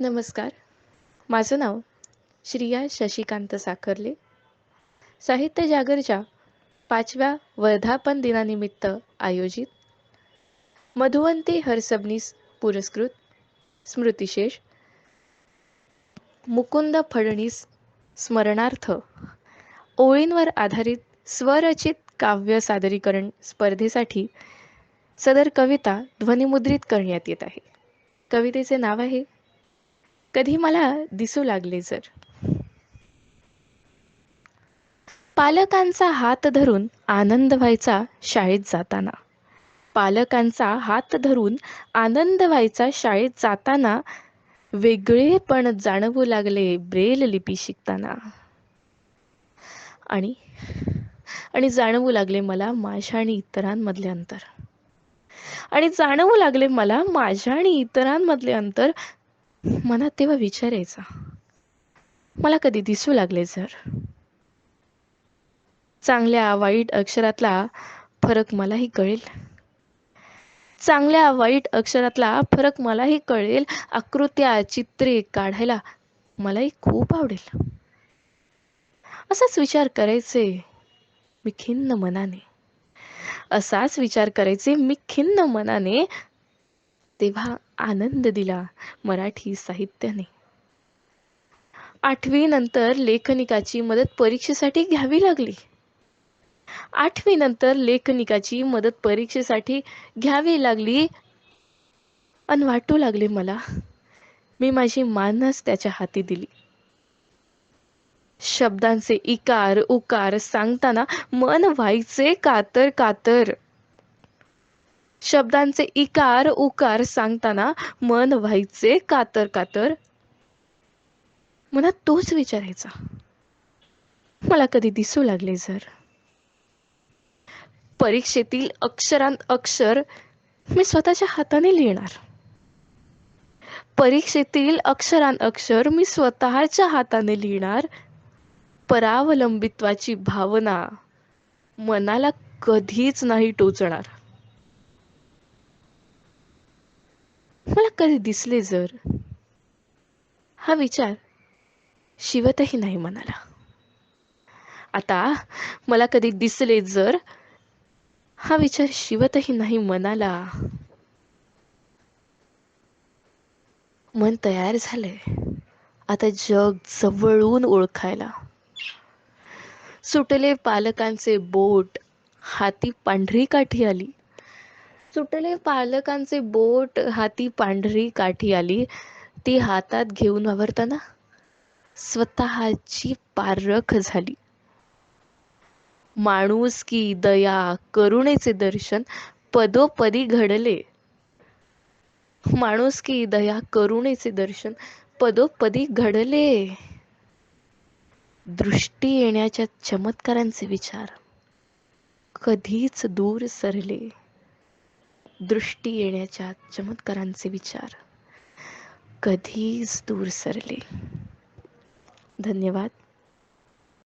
नमस्कार. माझं नाव श्रिया शशिकांत साखरले. साहित्य जागरच्या पाचव्या वर्धापन दिनानिमित्त आयोजित मधुवंती हरसबनीस पुरस्कृत स्मृतिशेष मुकुंद फडणीस स्मरणार्थ ओळींवर आधारित स्वरचित काव्य सादरीकरण स्पर्धेसाठी सदर कविता ध्वनिमुद्रित करण्यात येत आहे. कवितेचे नाव आहे कधी मला दिसू लागले जर. पालकांचा हात धरून आनंद व्हायचा शाळेत जाताना. पालकांचा हात धरून आनंद व्हायचा शाळेत जाताना वेगळेपण जाणवू लागले ब्रेल लिपी शिकताना. आणि आणि जाणवू लागले मला माझ्या आणि इतरांमधले अंतर. आणि जाणवू लागले मला माझ्या आणि इतरांमधले अंतर मनात तेव्हा विचारायचा मला कधी दिसू लागले जर. चांगल्या वाईट अक्षरातला फरक मलाही कळेल. चांगल्या वाईट अक्षरातला फरक मलाही कळेल. आकृत्या चित्रे काढायला मलाही खूप आवडेल. असाच विचार करायचे मी खिन्न मनाने. असाच विचार करायचे मी खिन्न मनाने तेव्हा आनंद दिला मराठी साहित्याने. आठवी नंतर लेखनिकाची मदत परीक्षेसाठी घ्यावी लागली. आठवी नंतर लेखनिकाची मदत परीक्षेसाठी घ्यावी लागली अन वाटू लागले मला. मी माझी मानस त्याच्या हाती दिली. शब्दांचे इकार उकार सांगताना मन व्हायचे कातर कातर. शब्दांचे इकार उकार सांगताना मन व्हायचे कातर कातर. मनात तोच विचारायचा. मला कधी दिसू लागले जर. परीक्षेतील अक्षरांत अक्षर मी स्वतःच्या हाताने लिहिणार. परीक्षेतील अक्षरांत अक्षर मी स्वतःच्या हाताने लिहिणार. परावलंबित्वाची भावना मनाला कधीच नाही टोचणार मला कधी दिसले जर? हा विचार शिवतही नाही मनाला. आता मला कधी दिसले जर? हा विचार शिवतही नाही मनाला. मन तयार झालंय. आता जग जवळून ओळखायला. सुटले पालकांचे बोट हाती पांढरी काठी आली. सुटले पालकांचे बोट हाती पांढरी काठी आली. ती हातात घेऊन वावरताना स्वतःची पारख झाली. माणूस की दया करुणेचे दर्शन पदोपदी घडले. माणूस की दया करुणेचे दर्शन पदोपदी घडले. दृष्टी येण्याच्या चमत्कारांचे विचार कधीच दूर सरले. दृष्टी येण्याच्या चमत्कारांचे विचार कधीच दूर सरले. धन्यवाद.